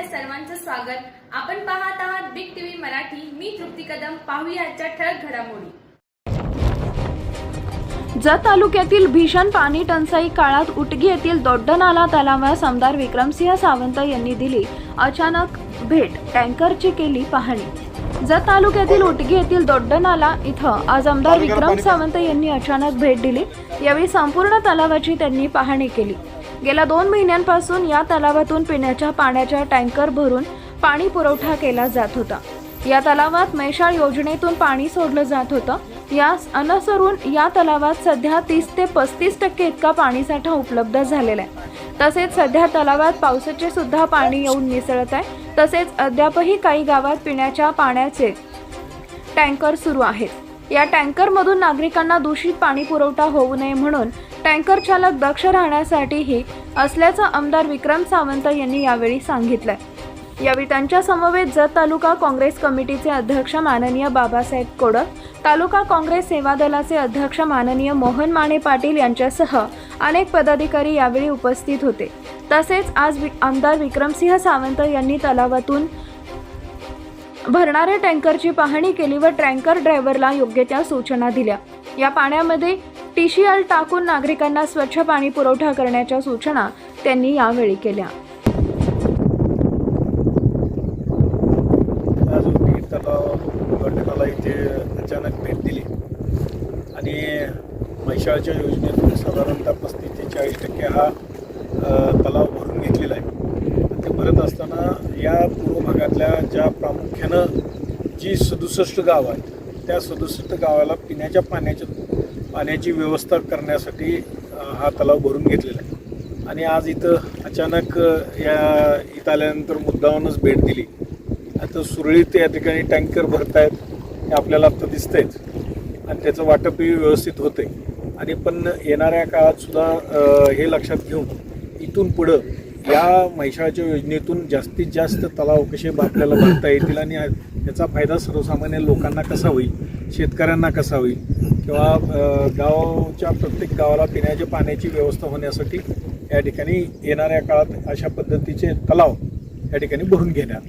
आपल्या सर्वांचं स्वागत. आपण पाहत आहात बिग टीव्ही मराठी. मी तृप्ती कदम. पाहूया आजच्या ठळक घडामोडी. जत तालुक्यातील भीषण पाणी टंचाई काळात उटगी येथील दोड्डनाला तलावास आमदार विक्रमसिंह सावंत यांनी दिली अचानक भेट. टँकरची केली पाहणी. जत तालुक्यातील उटगी येथील दोड्डनाला इथं आज आमदार विक्रम सावंत यांनी अचानक भेट दिली. यावेळी संपूर्ण तलावाची त्यांनी पाहणी केली. गेल्या दोन महिन्यांपासून या तलावातून पिण्याच्या पाण्याच्या टँकर भरून पाणी पुरवठा केला जात होता. या तलावात मैशाळ योजनेतून पाणी सोडलं जात होतं. यास अनुसरून या तलावात सध्या तीस ते पस्तीस टक्के इतका पाणीसाठा उपलब्ध झालेला आहे. तसेच सध्या तलावात पावसाचे सुद्धा पाणी येऊन मिसळत आहे. तसेच अद्यापही काही गावात पिण्याच्या पाण्याचे टँकर सुरू आहेत. या टँकरमधून नागरिकांना दूषित पाणी पुरवठा होऊ नये म्हणून टँकर चालक दक्ष राहण्यासाठीही असल्याचं आमदार विक्रम सावंत यांनी यावेळी सांगितलंय. यावेळी त्यांच्या समवेत जत तालुका काँग्रेस कमिटीचे अध्यक्ष माननीय बाबासाहेब कोडक तालुका काँग्रेस सेवा दलाचे अध्यक्ष माननीय मोहन माने पाटील यांच्यासह अनेक पदाधिकारी यावेळी उपस्थित होते. तसेच आज वि- आमदार विक्रमसिंह सावंत यांनी तलावातून भरणाऱ्या टँकरची पाहणी केली व टँकर ड्रायव्हरला योग्य त्या सूचना दिल्या. या पाण्यामध्ये टीशीएल टाकून नागरिकांना स्वच्छ पाणी पुरवठा करण्याच्या सूचना त्यांनी यावेळी केल्या. इथे अचानक भेट दिली. आणि योजनेतून साधारणतः पस्तीस ते चाळीस टक्के हा अ, तलाव भरून घेतलेला आहे आणि ते भरत असताना या पूर्व भागातल्या ज्या प्रामुख्यानं जी सदुसष्ट गावं आहेत त्या सदुसष्ट गावाला पिण्याच्या पाण्याच्या पाण्याची व्यवस्था करण्यासाठी हा तलाव भरून घेतलेला आहे. आणि आज इथं अचानक या इथं आल्यानंतर मुद्दामूनच भेट दिली. आता सुरळीत या ठिकाणी टँकर भरतायत हे आपल्याला आता दिसतंयच आणि त्याचं वाटपही व्यवस्थित होतंय. आणि पण येणाऱ्या काळात सुद्धा हे लक्षात घेऊन इथून पुढं या म्हैशाळच्या योजनेतून जास्तीत जास्त तलाव कसे आपल्याला बघता येतील आणि याचा फायदा सर्वसामान्य लोकांना कसा होईल? शेतकऱ्यांना कसा होईल? किंवा गावाच्या प्रत्येक गावाला पिण्याच्या पाण्याची व्यवस्था होण्यासाठी या ठिकाणी येणाऱ्या काळात अशा पद्धतीचे तलाव या ठिकाणी भरून घेण्यात.